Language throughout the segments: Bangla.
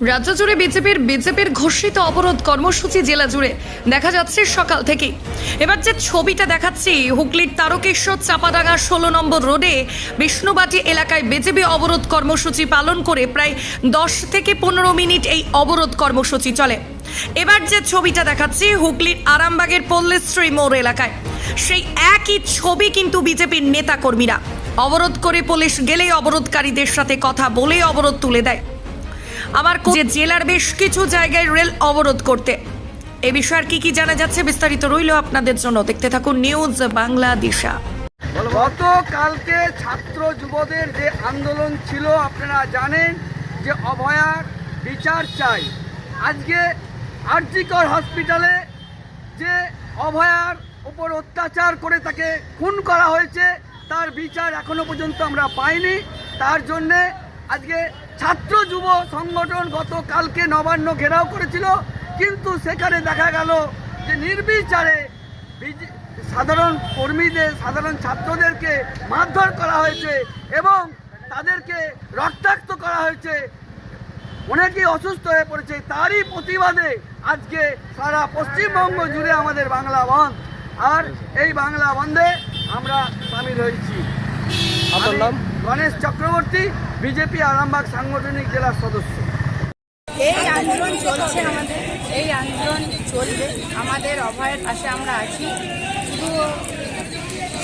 রাজ্য জুড়ে বিজেপির বিজেপির ঘোষিত অবরোধ কর্মসূচি জেলা জুড়ে। দেখা যাচ্ছে সকাল থেকেই। এবার যে ছবিটা দেখাচ্ছি, হুগলির তারকেশ্বর চাপাডাঙ্গা ষোলো নম্বর রোডে বিষ্ণুবাটি এলাকায় বিজেপি অবরোধ কর্মসূচি পালন করে প্রায় দশ থেকে পনেরো মিনিট এই অবরোধ কর্মসূচি চলে। এবার যে ছবিটা দেখাচ্ছি, হুগলির আরামবাগের পল্লীশ্রী মোড় এলাকায়। সেই একই ছবি কিন্তু বিজেপির নেতাকর্মীরা। অবরোধ করে পুলিশ গেলেই অবরোধকারীদের সাথে কথা বলেই অবরোধ তুলে দেয়। আমার যে জেলার বেশ কিছু জায়গায় রেল অবরোধ করতে। এ বিষয়ে আর কি কি জানা যাচ্ছে বিস্তারিত রইল আপনাদের জন্য। দেখতে থাকুন নিউজ বাংলাদেশা। গতকালকে ছাত্র যুবদের যে আন্দোলন ছিল, আপনারা জানেন যে অভয়ার বিচার চাই। আজকে আরজিকর হসপিটালে যে অভয়ার উপর অত্যাচার করে তাকে খুন করা হয়েছে, তার বিচার এখনও পর্যন্ত আমরা পাইনি। তার জন্যে আজকে ছাত্র যুব সংগঠন গতকালকে নবান্ন ঘেরাও করেছিল কিন্তু সেখানে দেখা গেল যে নির্বিচারে সাধারণ কর্মীদের সাধারণ ছাত্রদেরকে মারধর করা হয়েছে এবং তাদেরকে রক্তাক্ত করা হয়েছে। অনেকেই অসুস্থ হয়ে পড়েছে তারই প্রতিবাদে আজকে সারা পশ্চিমবঙ্গ জুড়ে আমাদের বাংলা বন্ধ। আর এই বাংলা বন্ধে আমরা সামিল হয়েছি। আপনার নাম? গণেশ চক্রবর্তী বিজেপি আরামবাগ সাংগঠনিক জেলার সদস্য। এই আন্দোলন চলছে আমাদের, এই আন্দোলন চলবে, আমাদের অভয়ের পাশে আমরা আছি। শুধু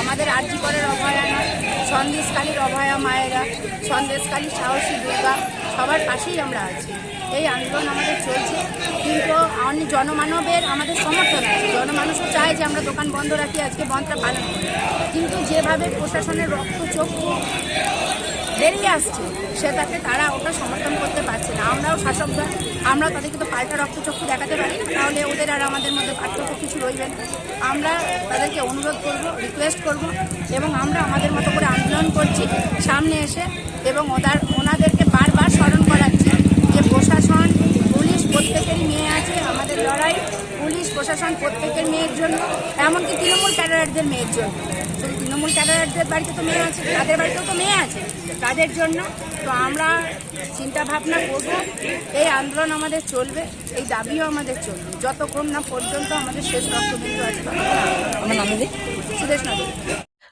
আমাদের আর্যিকরের অভয়া নয় সন্দেশকালীর অভয়া মায়েরা সন্দেশকালী সাহসী দুর্গা, সবার পাশেই আমরা আছি। এই আন্দোলন আমাদের চলছে, কিন্তু অনেক জনমানবের আমাদের সমর্থন আছে। জনমানুষ চায় যে আমরা দোকান বন্ধ রাখি, আজকে বন্ধটা পালন করি। যেভাবে প্রশাসনের রক্তচক্ষু বেরিয়ে আসছে, সেটাকে তারা ওটা সমর্থন করতে পারছে না। আমরাও শাসক শাসকরা আমরা তাদেরকে তো পাল্টা রক্তচক্ষু দেখাতে পারি তাহলে ওদের আর আমাদের মধ্যে পার্থক্য কিছু রইবে আমরা তাদেরকে অনুরোধ করব রিকোয়েস্ট করব, এবং আমরা আমাদের মতো করে আন্দোলন করছি সামনে এসে, এবং ওদের, ওনাদেরকে বারবার স্মরণ করাচ্ছি যে প্রশাসন, পুলিশ প্রত্যেকেরই নিয়ে আছে, আমাদের লড়াই পুলিশ প্রশাসন প্রত্যেকের মেয়ের জন্য এমনকি তৃণমূল ক্যাডারদের মেয়ের জন্য। শুধু তৃণমূল ক্যাডারদের বাড়িতে তো মেয়ে আছে তাদের বাড়িতেও তো মেয়ে আছে। তাদের জন্য তো আমরা চিন্তা ভাবনা করব এই আন্দোলন আমাদের চলবে এই দাবিও আমাদের চলবে। যতক্ষণ না পর্যন্ত আমাদের শেষ রক্তবিন্দু আছে সুদেশ নদী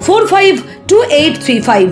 four five two eight three five